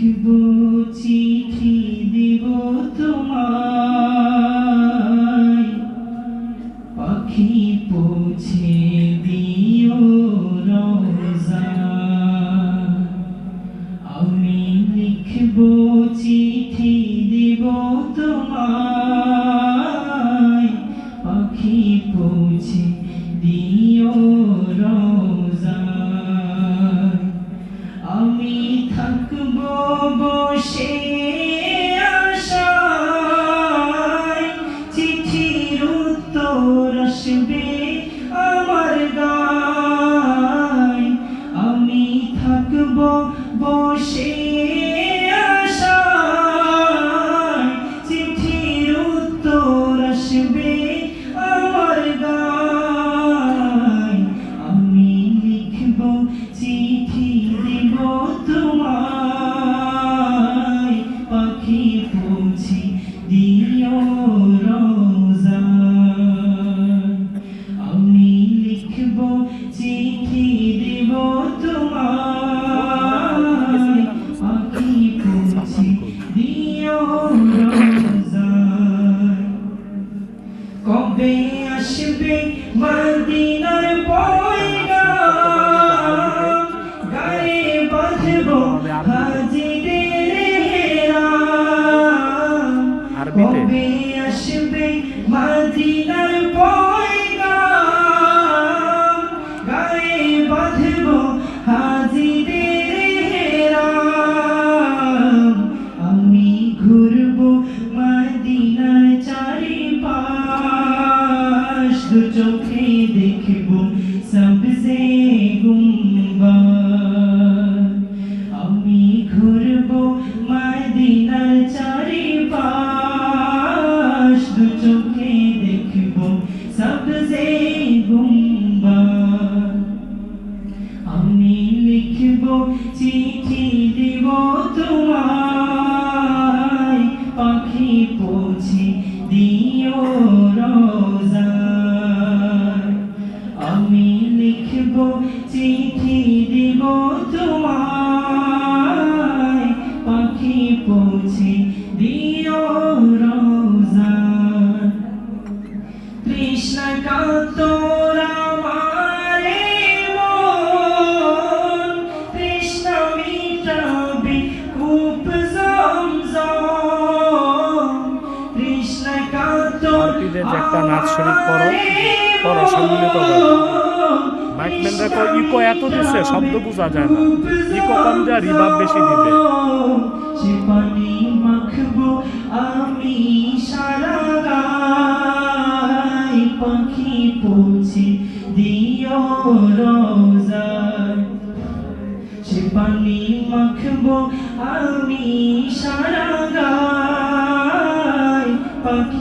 লিখব বসে পৌঁছে দিও মদিনার আমি লিখব চিঠি দিব তোমায়। পাখি পৌঁছে আমি লিখব চিঠি দিব যে একটা নাচ শরীফ করো, করো, সম্মিলিত করো। মাইকম্যানরা কয়, ইকো এত দিছে, শব্দ বোঝা যায় না। ইকো কম দেয়া, রিভার্ব বেশি দিবে। পানি মাখবো আমি সারা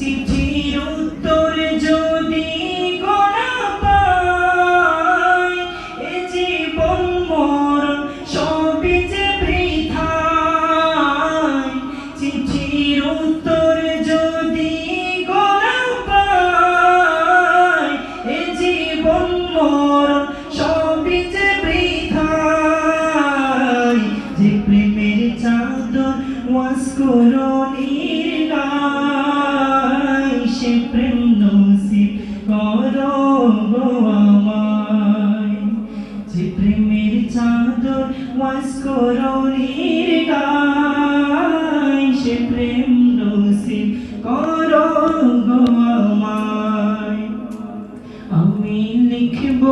চিঠির উত্তর যদি গোনা পাই এ জীবন মরণ সবই যে বৃথায়। চিঠির উত্তর যদি গোনা পাই এ জীবন মরণ সবই যে বৃথায়। যে প্রেমের চাদর ওয়াস করণীর গায়। সে প্রেম নসিব করো গো যে প্রেমের চাদর ওয়াস সে প্রেম নসিব করো গো আমি লিখব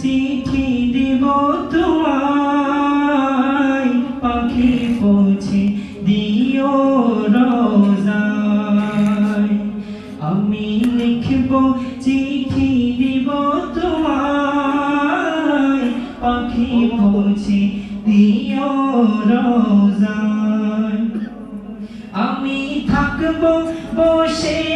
চিঠি রোজায় আমি থাকব বসে